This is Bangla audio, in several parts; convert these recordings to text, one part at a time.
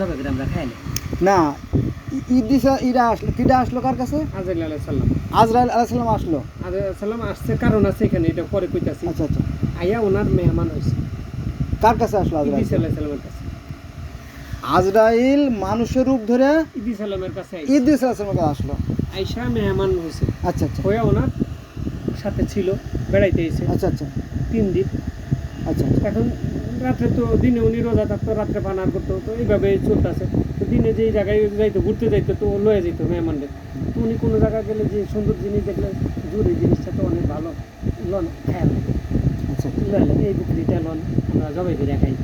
জবে করে আমরা খাই না। না ইরা আসলো। কিরা আসলো কার কাছে? আজরাইল আলাইহিস সালাম। আজরাইল আলাইসাল্লাম আসলো। আজরাইল সালাম আসছে কারণ আছে এখানে এটা পরে কইতাছি। আচ্ছা আচ্ছা। আইয়া ওনার মেহমান হয়েছে কার কাছে আসলো আজরাইল? ইদিস আলাইহিস সালামের কাছে। আজরাইল মানুষের রূপ ধরে ইদিস সালামের কাছে আইছে। ইদ্রিস আলাইসাল্লামের কাছে আসলো। আইসা মেহমান হয়েছে আচ্ছা আচ্ছা। হইয়া ওনার সাথে ছিল বেড়াইতে এসে আচ্ছা আচ্ছা। তিন দিন। আচ্ছা আচ্ছা। এখন রাত্রে তো দিনে উনি রোজা থাকতো রাত্রে পানার করতো তো এইভাবে চলতেছে। তো দিনে যেই জায়গায় যাইতো ঘুরতে যাইতো তো লয়ে যেত মেহমানদের তো উনি কোনো জায়গায় গেলে যে সুন্দর জিনিস দেখলে জোর এই জিনিসটা তো অনেক ভালো। লন খায় আচ্ছা। এই বিক্রিটা লন আমরা জবাই করে খাই।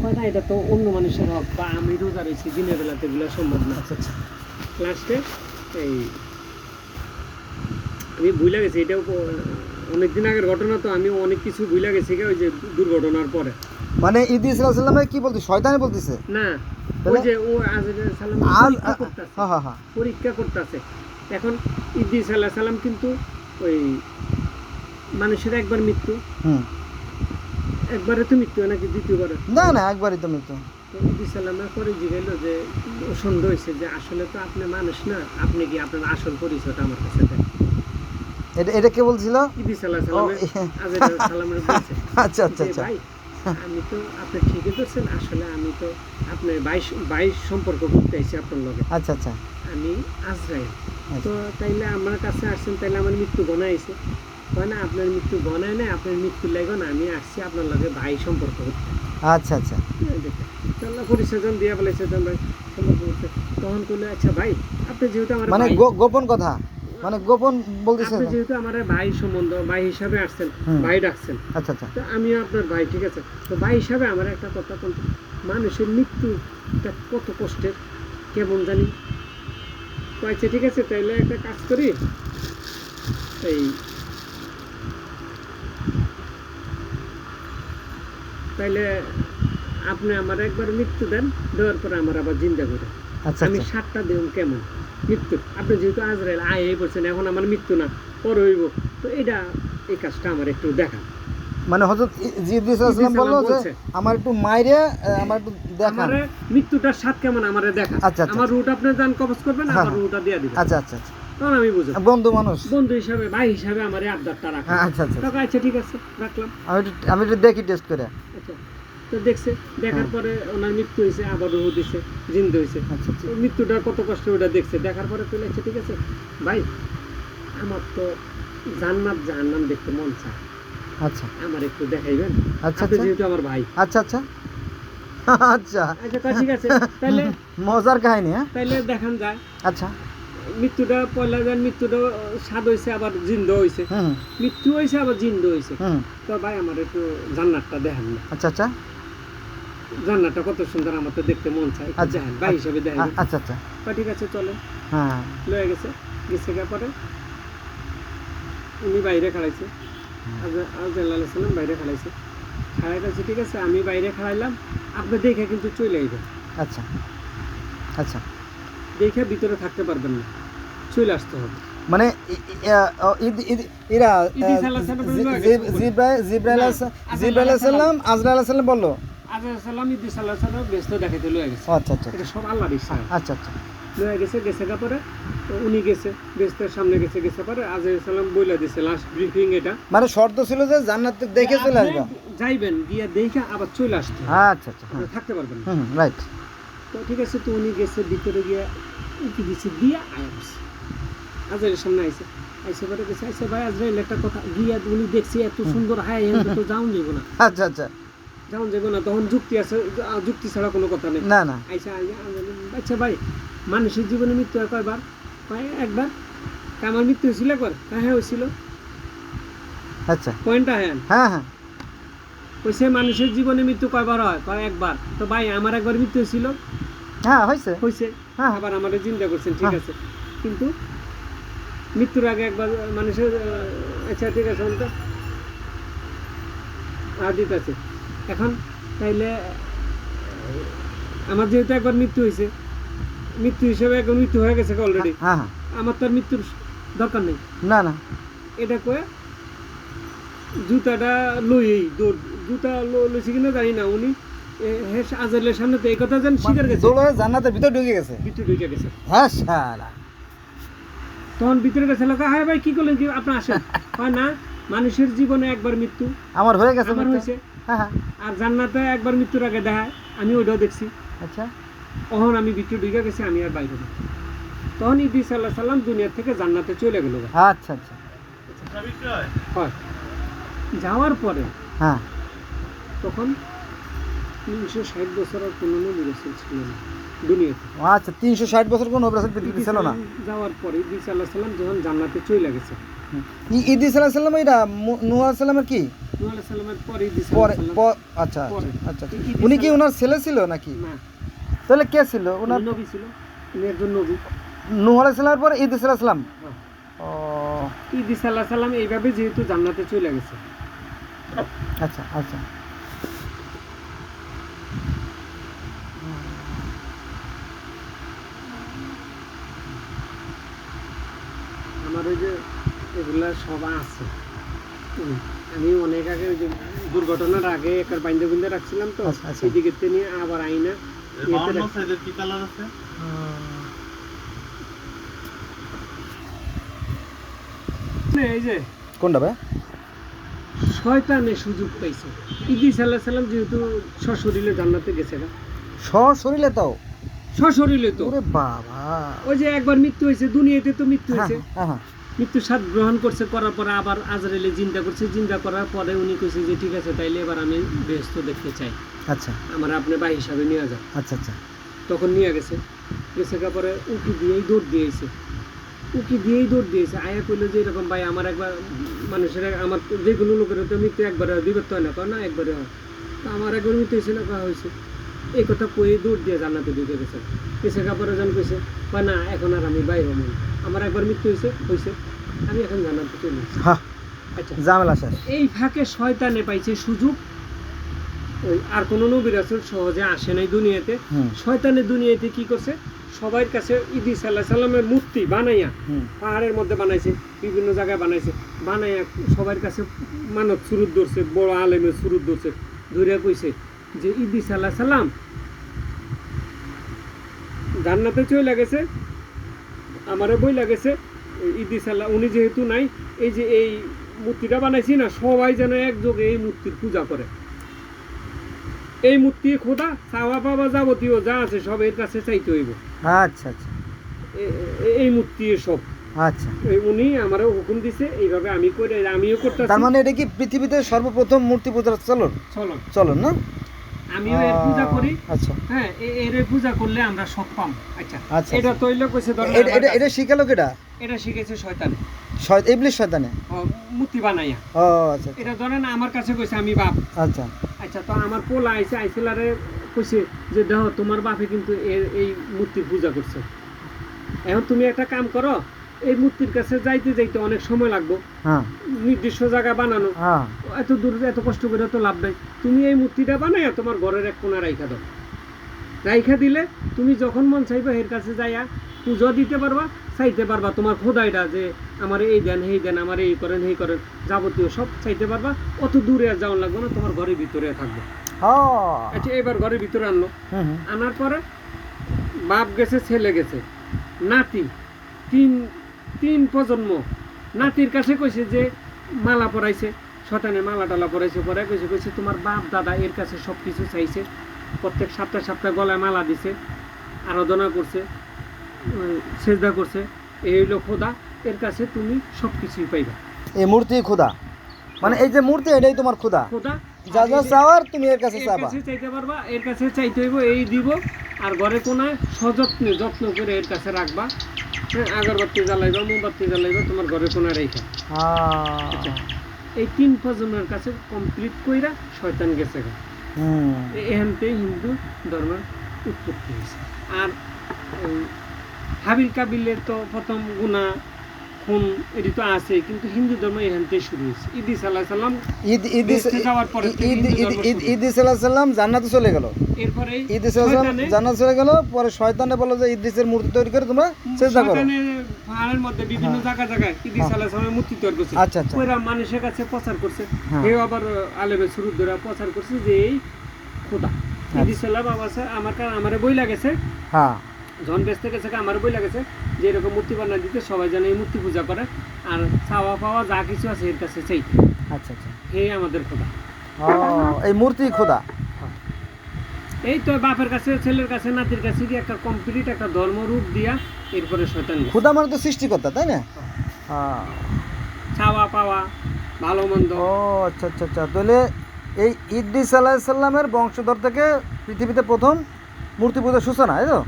কয় না এটা তো অন্য মানুষের হক বা আমি রোজা রয়েছি দিনের বেলাতে এগুলো সম্ভব না। আচ্ছা আচ্ছা। লাস্টে এই আমি ভুলে গেছি এটাও অনেক দিন আগের ঘটনা তো আমি অনেক কিছু ভুলে গেছি ওই যে দুর্ঘটনার পরে। মানে ইদ্রিস আলাইসাল্লামে কি বলতে শয়তানি বলতেছে? না ওই যে ও সালাম পরীক্ষা করতেছে। এখন ইদ্রিস আলাহ সালাম কিন্তু ওই মানুষের একবার মৃত্যু। হুম। একবারে তো মৃত্যু নাকি দ্বিতীয়বারে? না না একবারই তো মৃত্যু। তো ইদ্রিস সালামের পরে জিগাইল যে সন্দেহ হয়েছে যে আসলে তো আপনি মানুষ না আপনি কি আপনার আসল পরিচয়টা আমার কাছে দেন? এটা এটা কে বলছিল? বলছে। আচ্ছা আচ্ছা আচ্ছা। আমি তো আপনি ঠিকই করছেন আসলে আমি তো আপনার বাইশ বাইশ সম্পর্ক করতে আইছি আপনার লগে। আচ্ছা আচ্ছা। আমি আজরাইল। আচ্ছা। তো তাইলে আমার কাছে আসছেন তাইলে আমার মৃত্যু গণাইছে কয় না আপনার মৃত্যু গণায় না আপনার মৃত্যু লাগে না আমি আসছি আপনার লগে ভাই সম্পর্ক করতে। আচ্ছা আচ্ছা। দিয়ে বলেছে তখন করলে আচ্ছা ভাই আপনি যেহেতু আমার মানে গোপন কথা? মানে গোপন বলতেছে আপনি যেহেতু আমার ভাই সম্বন্ধ ভাই হিসাবে আসছেন ভাই ডাকছেন আচ্ছা আচ্ছা। তো আমিও আপনার ভাই ঠিক আছে? তো ভাই হিসাবে আমার একটা কথা বলতে মানুষের মৃত্যুটা কত কষ্টের কেমন জানি? কয়েছে ঠিক আছে তাইলে একটা কাজ করি। এই তাইলে আপনি আমার একবার মৃত্যু দেন দেওয়ার পরে আমার আবার জিন্দা করে। আচ্ছা আমি আচ্ছা। সাতটা দেব কেমন? মৃত্যু। আপনি যেহেতু আজরাইল আয় এই বলছেন এখন আমার মৃত্যু না পরে হইব। তো এটা এই কাজটা আমার একটু দেখা। মানে আসলাম বলল যে আমার একটু মাইরে আমার একটু দেখান আমারে মৃত্যুটার স্বাদ কেমন আমারে দেখা? আচ্ছা, আমার রুট আপনি যান কবজ করবেন হ্যাঁ, আমার। রুটটা দিয়ে দিবেন। আচ্ছা আচ্ছা তখন আমি বুঝি বন্ধু মানুষ। বন্ধু হিসাবে ভাই হিসাবে আমার আবদারটা রাখা হ্যাঁ, আচ্ছা আচ্ছা আচ্ছা। ঠিক আছে রাখলাম। আমি আমি একটু দেখি টেস্ট করে। আচ্ছা। তো দেখছে দেখার পরে ওনার মৃত্যু হয়েছে আবার রুহু দিছে জিন্দু হয়েছে। আচ্ছা আচ্ছা। মৃত্যুটা কত কষ্ট ওটা দেখছে দেখার পরে আচ্ছা ঠিক আছে? ভাই আমার তো জান্নাত জাহান্নাম দেখতে মন চায়। আচ্ছা। আমার একটু দেখাইবেন? আচ্ছা আচ্ছা। যেহেতু আমার ভাই। আচ্ছা আচ্ছা। আচ্ছা। আচ্ছা ঠিক আছে। তাহলে মজার কাহিনী হ্যাঁ? তাইলে দেখান যায়। আচ্ছা। মৃত্যুটা পয়লা যান মৃত্যুটা স্বাদ হয়েছে আবার জিন্দ হয়েছে। মৃত্যু হয়েছে আবার জিন্দ হয়েছে। তো ভাই আমার একটু জান্নাতটা দেখান। না আচ্ছা আচ্ছা। জান্নাতটা কত সুন্দর আমার তো দেখতে মন চায় আচ্ছা, দেখেন ভাই হিসাবে দেখেন। আচ্ছা আচ্ছা। ঠিক আছে চলে হ্যাঁ। লয়ে গেছে গেছে গা পরে উনি বাইরে খাড়াইছে। আল্লাহ সাল্লাম বাইরে খাড়াইছে। খাড়াই গেছে ঠিক আছে আমি বাইরে খাড়াইলাম আপনি দেখে কিন্তু চলে আইবেন। আচ্ছা আচ্ছা। দেখে ভিতরে থাকতে পারবেন না চলে আসতে হবে। মানে বলল। জিব্রাইল জিব্রাইল জিব্রাইল আলাইহিসসালাম আজরাইল বলল? আজর সাল্লাম ইদি সাল্লাহ সাল্লাম ব্যস্ত দেখাইতে লয়ে গেছে। আচ্ছা আচ্ছা। এটা সব আল্লাহর ইচ্ছা। আচ্ছা আচ্ছা। লয়ে গেছে গেছে পরে উনি গেছে বেস্তের সামনে গেছে গেছে পরে আজর বইলা দিছে লাস্ট ব্রিফিং এটা। মানে শর্ত ছিল যে জান্নাত দেখে চলে আসবা। যাইবেন গিয়ে দেখে আবার চলে আসতে আচ্ছা আচ্ছা হ্যাঁ। থাকতে পারবেন হুম রাইট তো ঠিক আছে তো উনি গেছে ভিতরে গিয়ে উঠে দিছে দিয়া আজরের সামনে আইছে। আইসে পরে গেছে আইসে ভাই আজরাইল একটা কথা গিয়া উনি দেখছি এত সুন্দর হাই তো যাওন যাইব না। আচ্ছা আচ্ছা। যাইব না তখন যুক্তি আছে যুক্তি ছাড়া কোনো কথা নেই। না না। আচ্ছা ভাই মানুষের জীবনে মৃত্যু হয় কয়বার? কয় একবার? আমার মৃত্যু হয়েছিল একবার? হ্যাঁ হয়েছিল। আচ্ছা। পয়েন্টটা হ্যাঁ। হ্যাঁ হ্যাঁ। কইছে মানুষের জীবনে মৃত্যু কয়বার হয়? কয় একবার। তো ভাই আমার একবার মৃত্যু হয়েছিল। হ্যাঁ হয়েছে। হয়েছে। হ্যাঁ। আবার আমাদের চিন্তা করছেন ঠিক হ্যাঁ। আছে। কিন্তু মৃত্যুর আগে একবার মানুষের আচ্ছা ঠিক আছে আদিত আছে এখন তাইলে আমার যেহেতু একবার মৃত্যু হয়েছে মৃত্যু হিসেবে এখন মৃত্যু হয়ে গেছে অলরেডি হ্যাঁ হ্যাঁ। আমার তো আর মৃত্যুর দরকার নেই। না না। এটা কয়ে জুতাটা লইই দৌড়। জুতা লইছে কিনা জানি না উনি সামনে তো এই কথা যেন স্বীকার গেছে দৌড়ে জান্নাতের ভিতর ঢুকে গেছে। ভিতরে ঢুকে গেছে। হ্যাঁ সারা তখন ভিতরে গেছে লোক হ্যাঁ ভাই কি করলেন? কি আপনি আসেন। হয় না মানুষের জীবনে একবার মৃত্যু। আমার হয়ে গেছে আমার হয়েছে। হ্যাঁ হ্যাঁ আর জান্নাতে একবার মৃত্যুর আগে দেখায় আমি ওইটাও দেখছি। আচ্ছা। তখন আমি ভিতরে ঢুকে গেছি আমি আর বাইরে তখন ইদিস আল্লাহ সাল্লাম দুনিয়ার থেকে জান্নাতে চলে গেল আচ্ছা আচ্ছা। হয়। যাওয়ার পরে হ্যাঁ। তখন তিনশো ষাট বছর আর কোনো নবী রাসূল ছিল না দুনিয়াতে। আচ্ছা তিনশো ষাট বছর কোন অপারেশন পৃথিবীতে ছিল না? যাওয়ার পরে ইদিস আল্লাহ সাল্লাম যখন জান্নাতে চলে গেছে। ই- ইদ্রিস সাল্লাহ সাল্লাম এটা নুহ সাল্লামের কি নূহ আলাইহিস সালামের পরে ইদিস আচ্ছা আচ্ছা আচ্ছা উনি কি ওনার ছেলে ছিল নাকি? তাহলে কে ছিল? ওনার নবী ছিল। উনি একজন নবী। নুহ আলাইসাল্লামের পরে ইদ্রিস সাল্লাম হ্যাঁ। ও। ইদিস এইভাবে যেহেতু জান্নাতে চলে গেছে। আচ্ছা আচ্ছা। আমার ওই যে এগুলা সব আছে। আমি অনেক আগে দুর্ঘটনার আগে একার বাইন্দে বুন্দে রাখছিলাম তো। আচ্ছা, আচ্ছা। নিয়ে আবার আইনা। না, এই যে কোনটা ভাই? শয়তানে সুযোগ পাইছে। ইদিস আল্লাহ সাল্লাম যেহেতু সশরীরে জান্নাতে গেছে না। সশরীরে তাও সশরীরে তো। ওরে বাবা। ওই যে একবার মৃত্যু হয়েছে দুনিয়াতে তো মৃত্যু হ্যাঁ হয়েছে। হ্যাঁ হ্যাঁ। মৃত্যুর স্বাদ গ্রহণ করছে করার পরে আবার আজরাইলে চিন্তা করছে। চিন্তা করার পরে উনি কইছে যে ঠিক আছে তাইলে এবার আমি ব্যস্ত দেখতে চাই। আচ্ছা। আমার আপনি ভাই হিসাবে নিয়ে যান। আচ্ছা আচ্ছা। তখন নিয়ে গেছে। গেছে পরে উকি দিয়েই দৌড় দিয়েছে। উকি দিয়েই দৌড় দিয়েছে। আয়া কইলো যে এরকম ভাই আমার একবার মানুষের আমার যে কোনো লোকের তো মৃত্যু একবারে হয় বিপত্ত হয় না। কয় না একবারে হয়। তা আমার একবার মৃত্যু হয়েছে না কয়া হয়েছে। এই কথা কয়ে দৌড় দিয়ে জান্নাতে ঢুকে গেছে। গেছে পরে জন কইছে কয় না এখন আর আমি বাইর হব না। আমার একবার মৃত্যু হয়েছে হয়েছে। আমি এখন চলে আচ্ছা। জামেলা শেষ। এই ফাঁকে শয়তানে পাইছে সুযোগ। ওই আর কোনো নবীর আসল সহজে আসে নাই দুনিয়াতে। দুনিয়াতে কি করছে? সবার কাছে সাল্লামের মূর্তি বানাইয়া পাহাড়ের মধ্যে বানাইছে বিভিন্ন জায়গায় বানাইছে। বানাইয়া সবার কাছে মানব সুরুত ধরছে বড় আলেমের সুরুত ধরছে। ধরিয়া কইছে যে ইদিস আল্লাহ সাল্লাম জান্নাতে চলে গেছে। আমারও বই লাগেছে ইদিস আল্লাহ উনি যেহেতু নাই এই যে এই মূর্তিটা বানাইছি না সবাই যেন একযোগে এই মূর্তির পূজা করে। এই মূর্তি খোদা চাওয়া পাওয়া যাবতীয় যা আছে সব এর কাছে চাইতে হইব। আচ্ছা আচ্ছা। এই মূর্তি সব। আচ্ছা। উনি আমারও হুকুম দিছে এইভাবে আমি করে আমিও করতেছি। তার মানে এটা কি পৃথিবীতে সর্বপ্রথম মূর্তি পূজার চলন? চলো চলন না? আমিও এর পূজা করি। আচ্ছা। হ্যাঁ এর পূজা করলে আমরা পাম। আচ্ছা। আচ্ছা, এটা তৈল কইছে ধরেন এটা এটা এটা শিখালো কেটা? এটা শিখেছে শয়তান। শয়- শয়তানে? মূর্তি বানাইয়া। ও আচ্ছা। এটা ধরেন আমার কাছে কইছে আমি বাপ। আচ্ছা। আচ্ছা তো আমার পোলা আইছে আইসিলারে কইছে যে দেখো তোমার বাপে কিন্তু এই মূর্তির পূজা করছে। এখন তুমি একটা কাম করো এই মূর্তির কাছে যাইতে যাইতে অনেক সময় লাগবে। হ্যাঁ। নির্দিষ্ট জায়গা বানানো। হ্যাঁ। এত দূর এত কষ্ট করে তো লাভ নাই। তুমি এই মূর্তিটা বানাইয়া তোমার ঘরের এক কোনা রাইখা দাও। রাইখা দিলে তুমি যখন মন চাইবে এর কাছে যাইয়া পুজো দিতে পারবা চাইতে পারবা তোমার খোদাইটা যে আমার এই দেন এই দেন আমার এই করেন এই করেন যাবতীয় সব চাইতে পারবা। অত দূরে আর যাওয়া লাগবে না তোমার ঘরের ভিতরে থাকবে। হ্যাঁ। আচ্ছা এবার ঘরের ভিতরে আনলো। আনার পরে বাপ গেছে ছেলে গেছে। নাতি তিন তিন প্রজন্ম নাতির কাছে কইছে যে মালা পরাইছে শতানে মালা টালা পরাইছে পরে কইছে কইছে তোমার বাপ দাদা এর কাছে সব কিছু চাইছে। প্রত্যেক সপ্তাহে সপ্তাহে গলায় মালা দিছে আরাধনা করছে সেজদা করছে। এই হইল খোদা এর কাছে তুমি সব কিছুই পাইবা। এই মূর্তি খুদা। মানে এই যে মূর্তি এটাই তোমার খুদা। খোদা যা যা চাওয়ার তুমি এর কাছে চাবা চাইতে পারবা এর কাছে চাইতে হইব এই দিব আর ঘরে কোনায় সযত্নে যত্ন করে এর কাছে রাখবা। আগরবাতি জ্বালাইবা মোমবাতি জ্বালাইবা তোমার ঘরে কোনায় রেখা আচ্ছা এই তিন প্রজন্মের কাছে কমপ্লিট কইরা শয়তান গেছে এখানতে হিন্দু ধর্মের উৎপত্তি হয়েছে আর হাবিল কাবিলের তো প্রথম গুণা খুন এটি তো আছে কিন্তু হিন্দু ধর্ম এখানতে শুরু হয়েছে। ইদিস আল্লাহ সাল্লাম ঈদ ঈদ যাওয়ার পরে ঈদ ঈদ ঈদ। ঈদ সাল্লাম জান্নাতে চলে গেল। এরপরে ঈদ শয়তানে- জান্নাত চলে গেল পরে শয়তানে বলল যে ঈদের মূর্তি তৈরি করে তোমরা চেষ্টা করো। পাহাড়ের মধ্যে বিভিন্ন জায়গা জায়গায় ইদিস আল্লাহ সাল্লামের মূর্তি তৈরি করছে। আচ্ছা আচ্ছা। ওরা মানুষের কাছে প্রচার করছে। হ্যাঁ। কেউ আবার আলেমের শুরু ধরে প্রচার করছে যে এই খোদা ইদি সাল্লাহ বাবা আমার কাছে আমার বই লাগেছে। হ্যাঁ। জন বেচতে গেছে আমার বই লাগেছে যে এরকম মূর্তি বানা দিতে সবাই যেন এই মূর্তি পূজা করে। আর চাওয়া পাওয়া যা কিছু আছে এর কাছে চাই আচ্ছা আচ্ছা। এই আমাদের খোদা। এই মূর্তি খোদা? এই তো বাপের কাছে ছেলের কাছে নাতির কাছে গিয়ে একটা কমপ্লিট একটা ধর্মরূপ দিয়া এরপরে শয়তান। খোদা মানে তো সৃষ্টিকর্তা তাই না? হ্যাঁ। চাওয়া পাওয়া ভালো মন্দ। ও আচ্ছা আচ্ছা আচ্ছা। তাহলে এই ইদ্রিস আলাহ সাল্লামের বংশধর থেকে পৃথিবীতে প্রথম মূর্তি পূজার সূচনা তাই তো?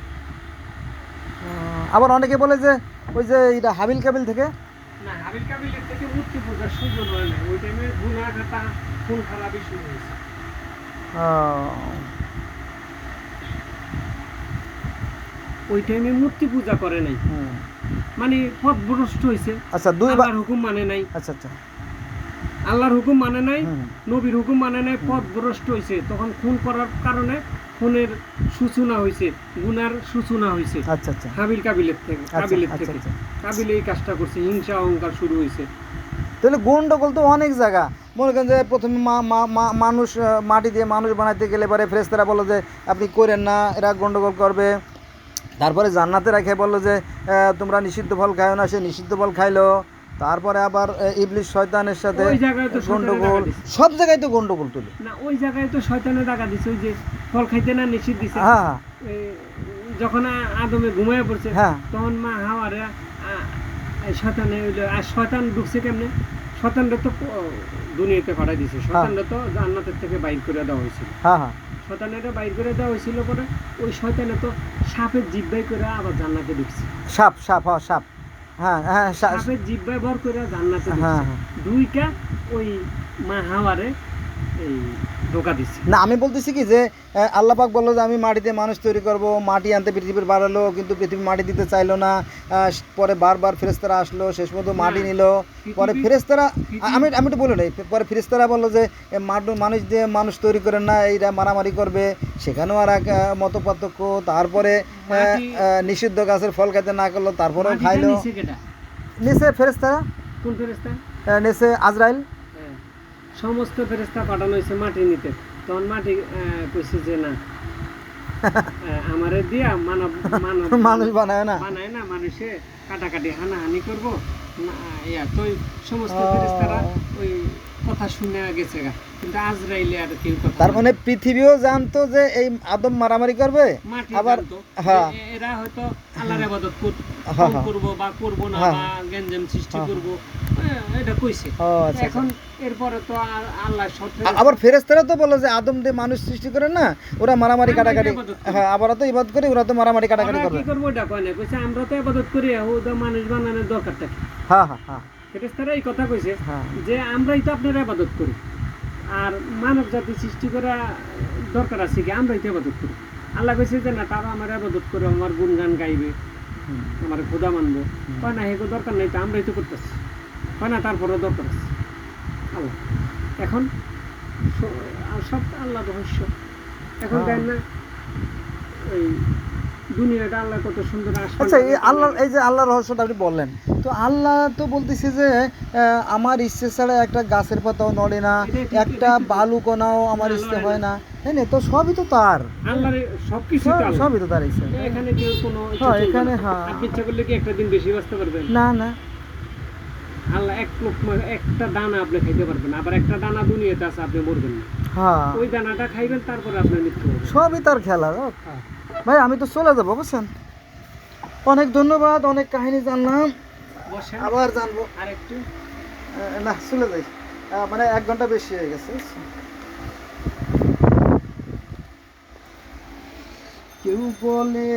আবার অনেকে বলে যে ওই যে এটা হাবিল কাবিল থেকে? ওই টাইমে মূর্তি পূজা করে নাই। মানে পথভ্রষ্ট হয়েছে। আচ্ছা দুই আল্লাহর হুকুম মানে নাই। আচ্ছা আচ্ছা। আল্লাহর হুকুম মানে নাই। নবীর হুকুম মানে নাই পথভ্রষ্ট হয়েছে। তখন খুন করার কারণে খুনের সূচনা হয়েছে গুনার সূচনা হয়েছে আচ্ছা আচ্ছা। হাবিল কাবিলের থেকে আচ্ছা, কাবিলের আচ্ছা, থেকে। আচ্ছা। কাবিল এই কাজটা করছে হিংসা অহংকার শুরু হয়েছে তাহলে গন্ডগোল তো অনেক জায়গা। মনে করেন যে প্রথমে মানুষ মাটি দিয়ে মানুষ বানাইতে গেলে পরে ফ্রেস্তারা বলল যে আপনি করেন না এরা গন্ডগোল করবে। তারপরে জান্নাতে রেখে বলল যে আহ, তোমরা নিষিদ্ধ ফল খাও না সে নিষিদ্ধ ফল খাইলো। তারপরে আবার ইবলিশ শয়তানের সাথে ওই জায়গায় তো গন্ডগোল। সব জায়গায় তো গন্ডগোল তুলে। না ওই জায়গায় তো শয়তানে টাকা দিছে ওই যে ফল খাইতে না নিষিদ্ধ দিছে। হ্যাঁ। যখন আদমে ঘুমায় পড়ছে হ্যাঁ। তখন মা হাওয়ারে শয়তানে আর শয়তান ঢুকছে কেমনে? শয়তানরা তো দুনিয়াতে পাঠাই দিছে। শয়তানরা তো জান্নাতের থেকে বাইর করে দেওয়া হয়েছিল। হ্যাঁ হ্যাঁ। শয়তানেরা বাইর করে দেওয়া হয়েছিল পরে ওই শয়তানে তো সাপের জিব্বাই করে আবার জান্নাতে ঢুকছে। সাপ সাপ হ্যাঁ সাপ। হ্যাঁ হ্যাঁ সাপের জিব্বাই ব্যবহার করে জান্নাতে হ্যাঁ হ্যাঁ। দুইটা ওই মা হাওয়ারে ধোকা দিচ্ছে। না আমি বলতেছি কি যে আহ, আল্লাহ পাক বলল যে আমি মাটিতে মানুষ তৈরি করব মাটি আনতে পৃথিবীর বাড়ালো কিন্তু পৃথিবী মাটি দিতে চাইলো না। পরে বারবার ফেরেস্তারা আসলো শেষ পর্যন্ত মাটি নিল। পরে ফেরেস্তারা আমি আমি একটু বলে নেই পরে ফেরেস্তারা বলল যে মানুষ দিয়ে মানুষ তৈরি করেন না এইটা মারামারি করবে। সেখানেও আর এক মত পার্থক্য। তারপরে নিষিদ্ধ গাছের ফল খাইতে না করল তারপরেও খাইলো। নিচে ফেরেস্তারা কোন ফেরেস্তা নিচে আজরাইল। সমস্ত ফেরেস্তা পাঠানো হয়েছে মাটি নিতে। তখন মাটি কইছে যে না। আমারে দিয়া মানব মানব মানুষ বানায় না। বানায় না মানুষে কাটাকাটি হানাহানি করব। ইয়া তো ওই সমস্ত ফেরেস্তারা ওই কথা শুনে গেছে গা। কিন্তু আজরাইলে আর কেউ কথা তার মানে পৃথিবীও জানতো যে এই আদম মারামারি করবে। আবার হ্যাঁ। এরা হয়তো আল্লাহর ইবাদত কর- হ্যাঁ, হ্যাঁ। করব বা করব না হ্যাঁ। বা গেঞ্জাম সৃষ্টি হ্যাঁ। করব। হ্যাঁ, এটা কইছে। ও আচ্ছা এখন এরপরে তো আর আল্লাহ আবার ফেরেস্তারা তো বলে যে আদম দিয়ে মানুষ সৃষ্টি করে না ওরা মারামারি কাটাকাটি হ্যাঁ আবার তো ইবাদ করে ওরা তো মারামারি কাটাকাটি ওরা করবে কি করব এটা কয় না কইছে আমরা তো ইবাদত করি ওটা মানুষ বানানোর দরকারটা কি? হ্যাঁ হ্যাঁ হ্যাঁ। ফেরেস্তারা এই কথা কইছে যে আমরাই তো আপনারা ইবাদত করি। আর মানব জাতি সৃষ্টি করা দরকার আছে কি? আমরাই তো ইবাদত করি। আল্লাহ কইছে যে না তারা আমার ইবাদত করে আমার গুণগান গাইবে। আমার খোদা মানবো। কয় না হেগো দরকার নাই তো আমরাই তো করতেছি। কয় না তারপরে দরকার আছে। আল্লাহ। এখন সব আল্লাহ রহস্য। এখন হ্যাঁ। দেন না এই দুনিয়াটা আল্লাহ কত সুন্দর আচ্ছা এই আল্লাহ এই যে আল্লাহর রহস্যটা আপনি বললেন তো আল্লাহ তো বলতেছে যে আমার ইচ্ছে ছাড়া একটা গাছের পাতাও নড়ে না একটা আমার ইচ্ছে হয় না। না তো সবই তো তার। আল্লাহর সবকিছু সবই তো তার ইচ্ছে। এখানে কেউ কোনো ইচ্ছা হ্যাঁ, এখানে হ্যাঁ। আপনি ইচ্ছা করলে কি একটা দিন বেশি বাঁচতে পারবেন? না না। আল্লাহ এক লোকমা একটা দানা আপনি খাইতে পারবেন আবার একটা দানা দুনিয়াতে আছে আপনি মরবেন না। হ্যাঁ। ওই দানাটা খাইবেন তারপরে আপনার মৃত্যু হবে। সবই তার খেলা ও। ভাই আমি তো চলে যাব বুঝছেন? অনেক ধন্যবাদ অনেক কাহিনী জানলাম। আবার জানব। আরেকটু। না চলে যাই। মানে এক ঘণ্টা বেশি হয়ে গেছে কেউ বলে